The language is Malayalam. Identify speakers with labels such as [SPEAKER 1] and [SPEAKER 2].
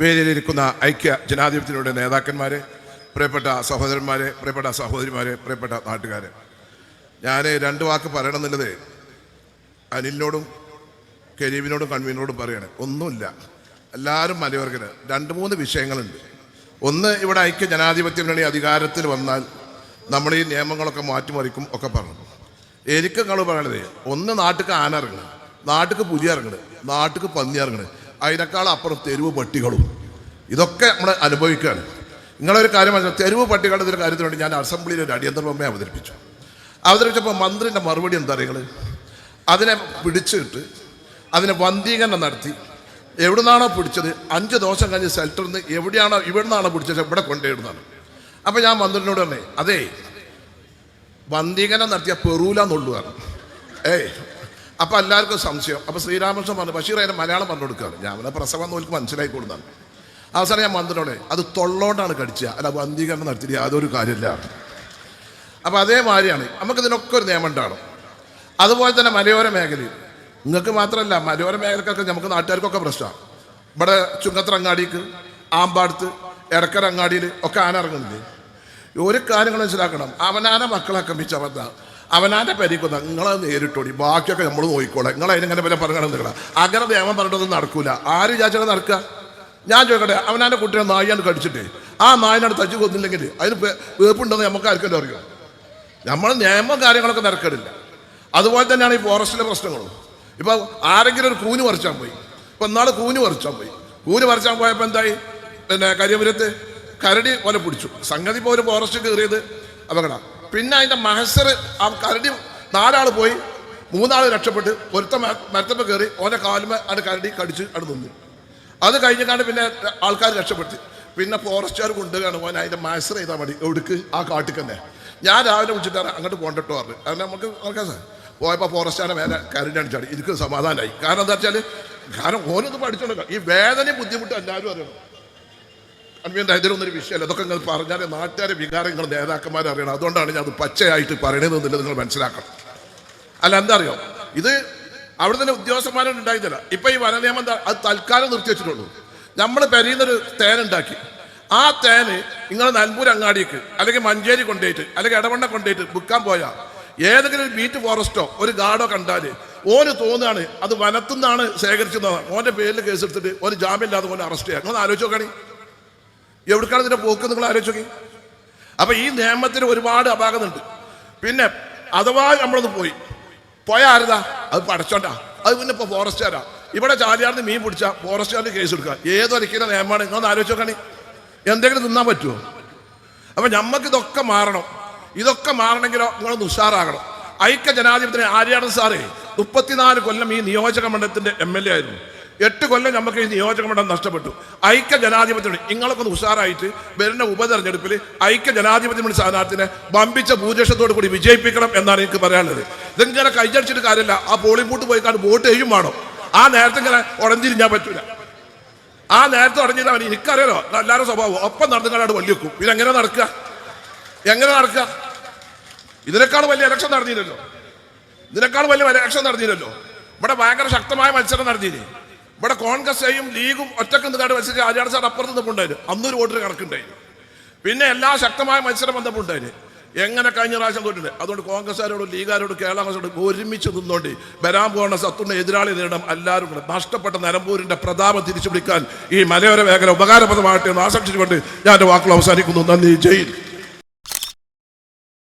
[SPEAKER 1] വേദിയിലിരിക്കുന്ന ഐക്യ ജനാധിപത്യത്തിലൂടെ നേതാക്കന്മാരെ പ്രിയപ്പെട്ട സഹോദരന്മാരെ പ്രിയപ്പെട്ട സഹോദരിമാരെ പ്രിയപ്പെട്ട നാട്ടുകാരെ. ഞാൻ രണ്ട് വാക്ക് പറയണമെന്നുള്ളത് അനിലിനോടും കരീബിനോടും കൺവീനോടും പറയണേ. ഒന്നുമില്ല. എല്ലാവരും മലയോർഗന് രണ്ട് മൂന്ന് വിഷയങ്ങളുണ്ട്. ഒന്ന് ഇവിടെ ഐക്യ ജനാധിപത്യ മുന്നണി അധികാരത്തിൽ വന്നാൽ നമ്മൾ ഈ നിയമങ്ങളൊക്കെ മാറ്റിമറിക്കും ഒക്കെ പറഞ്ഞു. എനിക്ക് നിങ്ങൾ പറയണത് ഒന്ന് നാട്ടിൽ ആന ഇറങ്ങണം നാട്ടിൽ പുലി ഇറങ്ങണ് നാട്ടിൽ പന്നി ഇറങ്ങണ്. അതിനേക്കാൾ അപ്പുറം തെരുവ് പട്ടികളും. ഇതൊക്കെ നമ്മൾ അനുഭവിക്കുകയാണ്. നിങ്ങളൊരു കാര്യം മനസ്സിലാക്കി തെരുവ് പട്ടികളുടെ ഒരു കാര്യത്തിന് വേണ്ടി ഞാൻ അസംബ്ലിയിൽ ഒരു അടിയന്തര പ്രമേയം അവതരിപ്പിച്ചു. അവതരിപ്പിച്ചപ്പോൾ മന്ത്രിന്റെ മറുപടി എന്താ നിങ്ങൾ അതിനെ പിടിച്ചിട്ട് അതിനെ വന്ധീകരണം നടത്തി. എവിടുന്നാണോ പിടിച്ചത്? അഞ്ച് ദിവസം കഴിഞ്ഞ് സെൽറ്ററിൽ നിന്ന് എവിടെയാണോ ഇവിടെ നിന്നാണോ പിടിച്ചത്? ഇവിടെ കൊണ്ടുവരുന്നതാണ് അപ്പോൾ ഞാൻ മന്ത്രിനോട് പറഞ്ഞേ അതേ വന്ധീകരണം നടത്തിയ പെറൂലെന്നുള്ളതാണ്. ഏയ് അപ്പം എല്ലാവർക്കും സംശയം. അപ്പം ശ്രീരാമകൃഷ്ണൻ പറഞ്ഞു ബഷീർ അതിനെ മലയാളം പറഞ്ഞു കൊടുക്കുകയാണ്. ഞാൻ അവനെ പ്രസവം നോക്കി മനസ്സിലായി കൊടുത്താണ് അവസാനം ഞാൻ മന്ത്രിനോട് അത് തൊള്ളോണ്ടാണ് കടിച്ചത്. അല്ല വന്ധീകരണം നടത്തി യാതൊരു കാര്യമില്ല. അപ്പോൾ അതേമാതിരിയാണ്. നമുക്കിതിനൊക്കെ ഒരു നിയമം ഉണ്ടാകണം. അതുപോലെ തന്നെ മലയോര മേഖലയിൽ. നിങ്ങൾക്ക് മാത്രമല്ല മലയോര മേഖലക്കൊക്കെ നമുക്ക് നാട്ടുകാർക്കൊക്കെ പ്രശ്നമാണ്. ഇവിടെ ചുങ്കത്ര അങ്ങാടിക്ക് ആമ്പാടത്ത് എടക്കര അങ്ങാടിയിൽ ഒക്കെ ആന ഇറങ്ങുന്നില്ലേ? ഒരു കാര്യങ്ങൾ മനസ്സിലാക്കണം. അവനാന മക്കളെ ആക്രമിച്ച അവന്ത അവനാന്റെ പരിക്കുന്ന നിങ്ങളെ നേരിട്ടോടി. ബാക്കിയൊക്കെ നമ്മൾ നോക്കിക്കോളാം. നിങ്ങളെ അതിനെങ്ങനെ വില പറഞ്ഞു നിൽക്കണം അങ്ങനെ നിയമം പറഞ്ഞിട്ടൊന്നും നടക്കൂല. ആര് വിചാരിച്ചാൽ നടക്കുക ഞാൻ ചോദിക്കട്ടെ അവനാന്റെ കുട്ടിയെ നായിയാണ് കടിച്ചിട്ട്? ആ നായിനാണ് തച്ചു കൊന്നില്ലെങ്കിൽ അതിന് വേപ്പുണ്ടെന്ന് നമുക്ക് ആർക്കെല്ലാം അറിയാം? നമ്മൾ നിയമം കാര്യങ്ങളൊക്കെ നടക്കണില്ല അതുപോലെ തന്നെയാണ് ഈ ഫോറസ്റ്റിലെ പ്രശ്നങ്ങളും. ഇപ്പോൾ ആരെങ്കിലും ഒരു കൂന് പറിച്ചാൻ പോയി. ഇപ്പം എന്നാൾ കൂന് പറിച്ചാൻ പോയി. കൂന് പറിച്ചാൻ പോയപ്പോൾ എന്തായി? പിന്നെ കരിയപുരത്ത് കരടി പോലെ പിടിച്ചു. സംഗതി ഒരു ഫോറസ്റ്റ് കയറിയത് അപകടം. പിന്നെ അതിന്റെ മഹസർ ആ കരടി നാലാൾ പോയി മൂന്നാൾ രക്ഷപ്പെട്ട് ഒരുത്ത മരത്തമ്മ കയറി ഓനെ കാലുമ അവിടെ കരടി കടിച്ച് അവിടെ നിന്നു. അത് കഴിഞ്ഞിട്ടാണ് പിന്നെ ആൾക്കാർ രക്ഷപ്പെട്ടു. പിന്നെ ഫോറസ്റ്റുകാർ കൊണ്ടുവരികയാണ് പോകാൻ അതിന്റെ മാസർ ചെയ്താൽ മതി എവിടേക്ക്? ആ കാട്ടിൽ തന്നെ ഞാൻ രാവിലെ വിളിച്ചിട്ടാണ് അങ്ങോട്ട് പോകണ്ടോ പറഞ്ഞു. കാരണം നമുക്ക് നോക്കാം സാർ പോയപ്പോൾ ഫോറസ്റ്റുകാരെ മേലെ കരടി ചാടി എനിക്ക് സമാധാനമായി. കാരണം എന്താ വെച്ചാൽ കാരണം ഓരോന്ന് പഠിച്ചോണ്ട് ഈ വേദനയും ബുദ്ധിമുട്ടും എല്ലാവരും അറിയണം. അൻവീന്റെ ഇതിലൊന്നൊരു വിഷയമല്ല. അതൊക്കെ നിങ്ങൾ പറഞ്ഞാൽ നാട്ടുകാരെ വികാരങ്ങൾ നേതാക്കന്മാർ അറിയണം. അതുകൊണ്ടാണ് ഞാൻ അത് പച്ചയായിട്ട് പറയണതെന്നില്ല നിങ്ങൾ മനസ്സിലാക്കണം. അല്ല എന്താ അറിയോ ഇത് അവിടെ തന്നെ ഉദ്യോഗസ്ഥന്മാരും ഉണ്ടായിരുന്നില്ല. ഇപ്പം ഈ വനനിയമം അത് തൽക്കാലം നിർത്തി വെച്ചിട്ടുള്ളൂ. നമ്മൾ പെരിയുന്നൊരു തേൻ ഉണ്ടാക്കി. ആ തേന് നിങ്ങൾ നൻപൂർ അങ്ങാടിക്ക് അല്ലെങ്കിൽ മഞ്ചേരി കൊണ്ടുപോയിട്ട് അല്ലെങ്കിൽ ഇടവണ്ണ കൊണ്ടുപോയിട്ട് വിൽക്കാൻ പോയാൽ ഏതെങ്കിലും ഒരു ബീറ്റ് ഫോറസ്റ്റോ ഒരു ഗാർഡോ കണ്ടാൽ ഓന് തോന്നുകയാണ് അത് വനത്തുനിന്നാണ് ശേഖരിച്ചതാണ് ഓന്റെ പേരിൽ കേസെടുത്തിട്ട് ഓന് ജാമ്യമില്ലാതെ ഓനെ അറസ്റ്റ് ചെയ്യാം. നിങ്ങൾ ആലോചിച്ച് നോക്കണേ. എവിടേക്കാണ് ഇതിന്റെ പോക്ക് നിങ്ങൾ ആലോചിച്ച് അപ്പം ഈ നിയമത്തിന് ഒരുപാട് അപാകതയുണ്ട്. പിന്നെ അഥവാ നമ്മളൊന്ന് പോയി. പോയ ആരതാ? അത് പടച്ചോണ്ടാ അത് പിന്നെ ഇപ്പൊ ഫോറസ്റ്റുകാരാ. ഇവിടെ ചാലിയാർന്ന് മീൻ പിടിച്ച ഫോറസ്റ്റുകാരുടെ കേസ് എടുക്കുക. ഏതൊരിക്കലും നിയമമാണ്? നിങ്ങൾ ആലോചിച്ച് നോക്കണേ. എന്തെങ്കിലും തിന്നാൻ പറ്റുമോ അപ്പൊ ഞമ്മക്ക് ഇതൊക്കെ മാറണം. ഇതൊക്കെ മാറണമെങ്കിലോ നിങ്ങളൊന്ന് ഉഷാറാകണം. ഐക്യ ജനാധിപത്യത്തിന് ആര്യാടൻ സാറേ മുപ്പത്തിനാല് കൊല്ലം ഈ നിയോജക മണ്ഡലത്തിന്റെ എം എൽ എ ആയിരുന്നു. എട്ട് കൊല്ലം നമുക്ക് ഈ നിയോജക മണ്ഡലം നഷ്ടപ്പെട്ടു. ഐക്യ ജനാധിപത്യം നിങ്ങളൊക്കെ ഒന്ന് ഉഷാറായിട്ട് വരുന്ന ഉപതെരഞ്ഞെടുപ്പിൽ ഐക്യ ജനാധിപത്യം സ്ഥാനാർത്ഥിനെ വമ്പിച്ച ഭൂരിപക്ഷത്തോടു കൂടി വിജയിപ്പിക്കണം എന്നാണ് എനിക്ക് പറയാനുള്ളത്. ഇതിങ്ങനെ കൈയടിച്ചിട്ട് കാര്യമില്ല. ആ പോളിംഗ് ബൂട്ട് പോയി കാണും വോട്ട് ചെയ്യും വേണം. ആ നേരത്തെ ഇങ്ങനെ ഉടഞ്ഞിരിഞ്ഞാൽ പറ്റൂല. ആ നേരത്തെ ഉടഞ്ഞില്ല അവൻ എനിക്കറിയാലോ എല്ലാവരും സ്വഭാവം. ഒപ്പം നടന്നുകൊണ്ടാണ് വലിയ വെക്കും. പിന്നെ എങ്ങനെ നടക്കുക? എങ്ങനെ നടക്കുക? ഇതിനേക്കാൾ വലിയ ഇലക്ഷൻ നടന്നില്ലല്ലോ. ഇതിനേക്കാൾ വലിയ ഇലക്ഷൻ നടന്നില്ലല്ലോ. ഇവിടെ ഭയങ്കര ശക്തമായ മത്സരം നടന്നില്ലേ? ഇവിടെ കോൺഗ്രസ്സേയും ലീഗും ഒറ്റയ്ക്ക് നിന്നാട് മത്സരിച്ച് ആര്യാട് സാർ അപ്പുറത്ത് നിന്നുണ്ടായിരുന്നു അന്നൊരു വോട്ടിന് കണക്കുണ്ടായിരുന്നു പിന്നെ എല്ലാ ശക്തമായ മത്സരം ബന്ധപ്പെട്ടുണ്ടായിരുന്നു എങ്ങനെ കഴിഞ്ഞ പ്രാവശ്യം തോറ്റിട്ട് അതുകൊണ്ട് കോൺഗ്രസ്സുകാരോടും ലീഗുകാരോടും കേരള കോൺഗ്രസോടും ഒരുമിച്ച് നിന്നുകൊണ്ട് വരാൻ പോകുന്ന സത്തുണ്ട് എതിരാളി നേടണം എല്ലാവരും കൂടെ. നഷ്ടപ്പെട്ട നിലമ്പൂരിന്റെ പ്രതാപം തിരിച്ചു പിടിക്കാൻ ഈ മലയോര മേഖല ഉപകാരപ്രദമാകട്ടെ എന്ന് ആശംസിച്ചുകൊണ്ട് ഞാൻ എന്റെ വാക്കുകൾ അവസാനിക്കുന്നു. നന്ദി. ജയിൽ